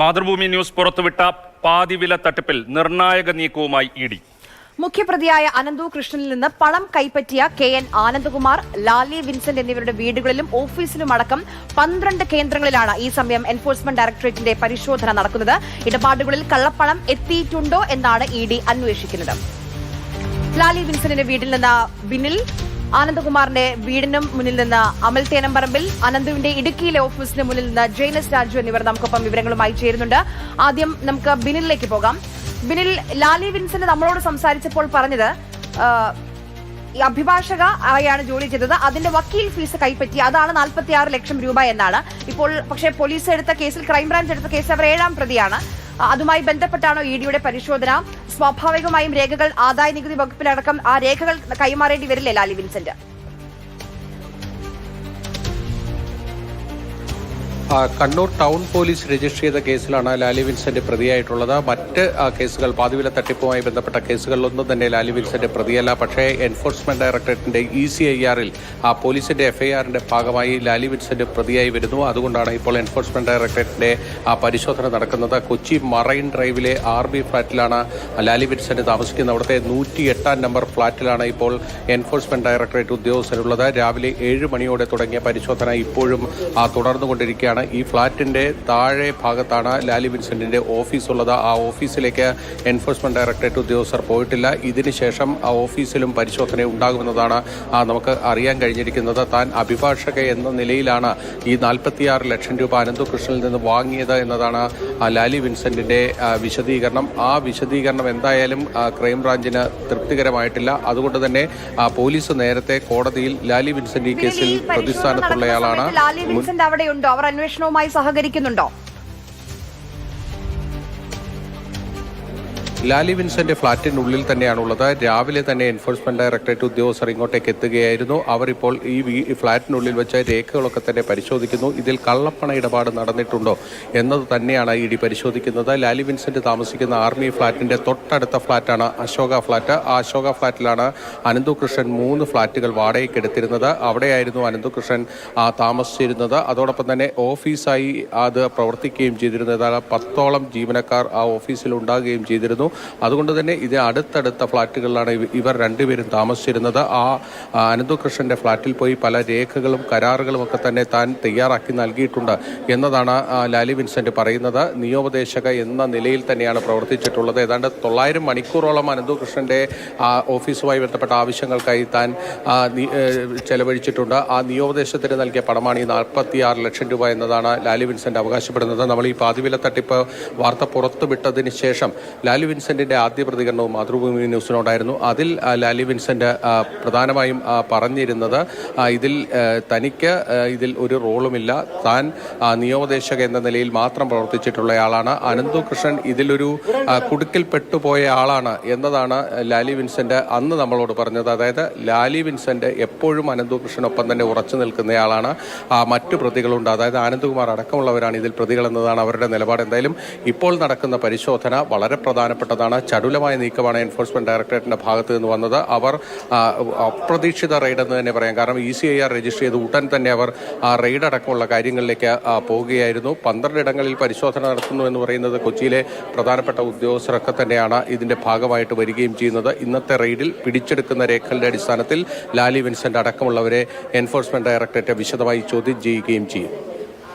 Mathrubhumi news പുറത്തുവിട്ട പാതിവില തട്ടിപ്പിൽ നിർണായക നീക്കവുമായി ഇ ഡി. മുഖ്യപ്രതിയായ അനന്തു കൃഷ്ണനിൽ നിന്ന് പണം കൈപ്പറ്റിയ K N Anandakumar Lali Vincent എന്നിവരുടെ വീടുകളിലും ഓഫീസിലും അടക്കം പന്ത്രണ്ട് കേന്ദ്രങ്ങളിലാണ് ഈ സമയം എൻഫോഴ്സ്മെന്റ് ഡയറക്ടറേറ്റിന്റെ പരിശോധന നടക്കുന്നത്. ഇടപാടുകളിൽ കള്ളപ്പണം എത്തിയിട്ടുണ്ടോ എന്നാണ് ഇ ഡി അന്വേഷിക്കുന്നത്. ലാലി വിൻസെന്റിന്റെ വീട്ടിൽ നിന്ന് ബിനിൽ ആനന്ദകുമാറിന്റെ വീടിനും മുന്നിൽ നിന്ന് അമൽ തേനമ്പറമ്പിൽ അനന്തുവിന്റെ ഇടുക്കിയിലെ ഓഫീസിന് മുന്നിൽ നിന്ന് ജയനസ് രാജു എന്നിവർ നമുക്കൊപ്പം വിവരങ്ങളുമായി ചേരുന്നുണ്ട്. ആദ്യം നമുക്ക് ബിനിലേക്ക് പോകാം. ബിനിൽ ലാലി വിൻസെന്റ് നമ്മളോട് സംസാരിച്ചപ്പോൾ പറഞ്ഞത് അഭിഭാഷക ആയാണ് ജോലി ചെയ്തത്. അതിന്റെ വക്കീൽ ഫീസ് കൈപ്പറ്റി അതാണ് നാൽപ്പത്തി ആറ് ലക്ഷം രൂപ എന്നാണ്. ഇപ്പോൾ പക്ഷേ പോലീസ് എടുത്ത കേസിൽ ക്രൈംബ്രാഞ്ച് എടുത്ത കേസ് അവർ ഏഴാം പ്രതിയാണ്. അതുമായി ബന്ധപ്പെട്ടാണോ ഇ ഡിയുടെ പരിശോധന? സ്വാഭാവികമായും രേഖകൾ ആദായ നികുതി വകുപ്പിലടക്കം ആ രേഖകൾ കൈമാറേണ്ടി വരില്ലേ Lali Vincent? Kannur town police register ചെയ്ത കേസിലാണ് ലാലി വിൻസെന്റ് പ്രതിയായിട്ടുള്ളത്. മറ്റ് കേസുകൾ പാതിവില തട്ടിപ്പുമായി ബന്ധപ്പെട്ട കേസുകളിലൊന്നും തന്നെ ലാലി വിൻസെന്റ് പ്രതിയല്ല. പക്ഷേ എൻഫോഴ്സ്മെന്റ് ഡയറക്ടറേറ്റിന്റെ ഇ സി ഐ ആറിൽ പോലീസിന്റെ എഫ്ഐആറിന്റെ ഭാഗമായി ലാലി വിൻസെന്റ് പ്രതിയായി വരുന്നു. അതുകൊണ്ടാണ് ഇപ്പോൾ എൻഫോഴ്സ്മെന്റ് ഡയറക്ടറേറ്റിന്റെ പരിശോധന നടക്കുന്നത്. കൊച്ചി മറൈൻ ഡ്രൈവിലെ ആർ ബി ഫ്ളാറ്റിലാണ് ലാലി വിൻസെന്റ് താമസിക്കുന്നത്. അവിടുത്തെ നൂറ്റി എട്ടാം നമ്പർ ഫ്ളാറ്റിലാണ് ഇപ്പോൾ എൻഫോഴ്സ്മെന്റ് ഡയറക്ടറേറ്റ് ഉദ്യോഗസ്ഥരുള്ളത്. രാവിലെ ഏഴ് മണിയോടെ തുടങ്ങിയ പരിശോധന ഇപ്പോഴും തുടർന്നുകൊണ്ടിരിക്കുകയാണ്. ഈ ഫ്ളാറ്റിന്റെ താഴെ ഭാഗത്താണ് ലാലി വിൻസെന്റിന്റെ ഓഫീസുള്ളത്. ആ ഓഫീസിലേക്ക് എൻഫോഴ്സ്മെന്റ് ഡയറക്ടറേറ്റ് ഉദ്യോഗസ്ഥർ പോയിട്ടില്ല. ഇതിനുശേഷം ആ ഓഫീസിലും പരിശോധന ഉണ്ടാകുമെന്നതാണ് നമുക്ക് അറിയാൻ കഴിഞ്ഞിരിക്കുന്നത്. താൻ അഭിഭാഷക എന്ന നിലയിലാണ് ഈ നാൽപ്പത്തിയാറ് ലക്ഷം രൂപ അനന്തകൃഷ്ണനിൽ നിന്ന് വാങ്ങിയത് എന്നതാണ് ആ, ലാലി വിൻസെന്റിന്റെ വിശദീകരണം. ആ വിശദീകരണം എന്തായാലും ക്രൈംബ്രാഞ്ചിന് തൃപ്തികരമായിട്ടില്ല. അതുകൊണ്ട് തന്നെ പോലീസ് നേരത്തെ കോടതിയിൽ ലാലി വിൻസെന്റ് ഈ കേസിൽ പ്രതിസ്ഥാനത്തുള്ളയാളാണ്. ലാലി വിൻസെന്റ് അവിടെയുണ്ടോ? അവർ അന്വേഷണവുമായി സഹകരിക്കുന്നുണ്ടോ ലാലി വിൻസെന്റ് ഫ്ളാറ്റിനുള്ളിൽ തന്നെയാണുള്ളത്. രാവിലെ തന്നെ എൻഫോഴ്സ്മെന്റ് ഡയറക്ടറേറ്റ് ഉദ്യോഗസ്ഥർ ഇങ്ങോട്ടേക്ക് എത്തുകയായിരുന്നു. അവർ ഇപ്പോൾ ഈ ഫ്ളാറ്റിനുള്ളിൽ വെച്ച രേഖകളൊക്കെ തന്നെ പരിശോധിക്കുന്നു. ഇതിൽ കള്ളപ്പണ ഇടപാട് നടന്നിട്ടുണ്ടോ എന്നത് തന്നെയാണ് ഇ ഡി പരിശോധിക്കുന്നത്. ലാലി വിൻസെന്റ് താമസിക്കുന്ന ആർമി ഫ്ളാറ്റിന്റെ തൊട്ടടുത്ത ഫ്ളാറ്റാണ് അശോക ഫ്ളാറ്റ്. ആ അശോക ഫ്ളാറ്റിലാണ് അനന്തുകൃഷ്ണൻ മൂന്ന് ഫ്ളാറ്റുകൾ വാടകയ്ക്ക് എടുത്തിരുന്നത്. അവിടെയായിരുന്നു അനന്തുകൃഷ്ണൻ കൃഷ്ണൻ താമസിച്ചിരുന്നത്. അതോടൊപ്പം തന്നെ ഓഫീസായി അത് പ്രവർത്തിക്കുകയും ചെയ്തിരുന്നത്. പത്തോളം ജീവനക്കാർ ആ ഓഫീസിൽ ഉണ്ടാകുകയും ചെയ്തിരുന്നു. അതുകൊണ്ട് തന്നെ ഇത് അടുത്തടുത്ത ഫ്ളാറ്റുകളിലാണ് ഇവർ രണ്ടുപേരും താമസിച്ചിരുന്നത്. ആ അനന്തുകൃഷ്ണന്റെ ഫ്ളാറ്റിൽ പോയി പല രേഖകളും കരാറുകളും ഒക്കെ തന്നെ താൻ തയ്യാറാക്കി നൽകിയിട്ടുണ്ട് എന്നതാണ് ലാലി വിൻസെന്റ് പറയുന്നത്. നിയോപദേശക എന്ന നിലയിൽ തന്നെയാണ് പ്രവർത്തിച്ചിട്ടുള്ളത്. ഏതാണ്ട് തൊള്ളായിരം മണിക്കൂറോളം അനന്തുകൃഷ്ണന്റെ ഓഫീസുമായി ബന്ധപ്പെട്ട ആവശ്യങ്ങൾക്കായി താൻ ചെലവഴിച്ചിട്ടുണ്ട്. ആ നിയോപദേശത്തിന് നൽകിയ പണമാണ് ഈ നാൽപ്പത്തി ആറ് ലക്ഷം രൂപ എന്നതാണ് ലാലി വിൻസെന്റ് അവകാശപ്പെടുന്നത്. നമ്മൾ ഈ പാതിവില തട്ടിപ്പ് വാർത്ത പുറത്തുവിട്ടതിന് ശേഷം ലാലി വിൻസെന്റിന്റെ ആദ്യ പ്രതികരണവും മാതൃഭൂമി ന്യൂസിനോടായിരുന്നു. അതിൽ ലാലി വിൻസെന്റ് പ്രധാനമായും പറഞ്ഞിരുന്നത് ഇതിൽ തനിക്ക് ഇതിൽ ഒരു റോളുമില്ല. താൻ നിയമോപദേശക എന്ന നിലയിൽ മാത്രം പ്രവർത്തിച്ചിട്ടുള്ളയാളാണ്. അനന്തു കൃഷ്ണൻ ഇതിലൊരു കുടുക്കിൽപ്പെട്ടുപോയ കുടുക്കിൽ പെട്ടുപോയ ആളാണ് എന്നതാണ് ലാലി വിൻസെന്റ് അന്ന് നമ്മളോട് പറഞ്ഞത്. അതായത് ലാലി വിൻസെന്റ് എപ്പോഴും അനന്തു കൃഷ്ണനൊപ്പം തന്നെ ഉറച്ചു നിൽക്കുന്നയാളാണ്. മറ്റു പ്രതികളുണ്ട്. അതായത് ആനന്ദകുമാർ അടക്കമുള്ളവരാണ് ഇതിൽ പ്രതികൾ എന്നതാണ് അവരുടെ നിലപാട്. എന്തായാലും ഇപ്പോൾ നടക്കുന്ന പരിശോധന വളരെ പ്രധാനപ്പെട്ടതാണ്. ചടുലമായ നീക്കമാണ് എൻഫോഴ്സ്മെന്റ് ഡയറക്ടറേറ്റിന്റെ ഭാഗത്ത് നിന്ന് വന്നത്. അവർ അപ്രതീക്ഷിത റെയ്ഡ് എന്ന് തന്നെ പറയാം. കാരണം E C I R register ചെയ്ത് ഉടൻ തന്നെ അവർ റെയ്ഡ് അടക്കമുള്ള കാര്യങ്ങളിലേക്ക് പോവുകയായിരുന്നു. പന്ത്രണ്ട് ഇടങ്ങളിൽ പരിശോധന നടത്തുന്നു എന്ന് പറയുന്നത് കൊച്ചിയിലെ പ്രധാനപ്പെട്ട ഉദ്യോഗസ്ഥരൊക്കെ തന്നെയാണ് ഇതിന്റെ ഭാഗമായിട്ട് വരികയും ചെയ്യുന്നത്. ഇന്നത്തെ റെയ്ഡിൽ പിടിച്ചെടുക്കുന്ന രേഖകളുടെ അടിസ്ഥാനത്തിൽ ലാലി വിൻസെന്റ് അടക്കമുള്ളവരെ എൻഫോഴ്സ്മെന്റ് ഡയറക്ടറേറ്റ് വിശദമായി ചോദ്യം ചെയ്യുകയും ചെയ്യും.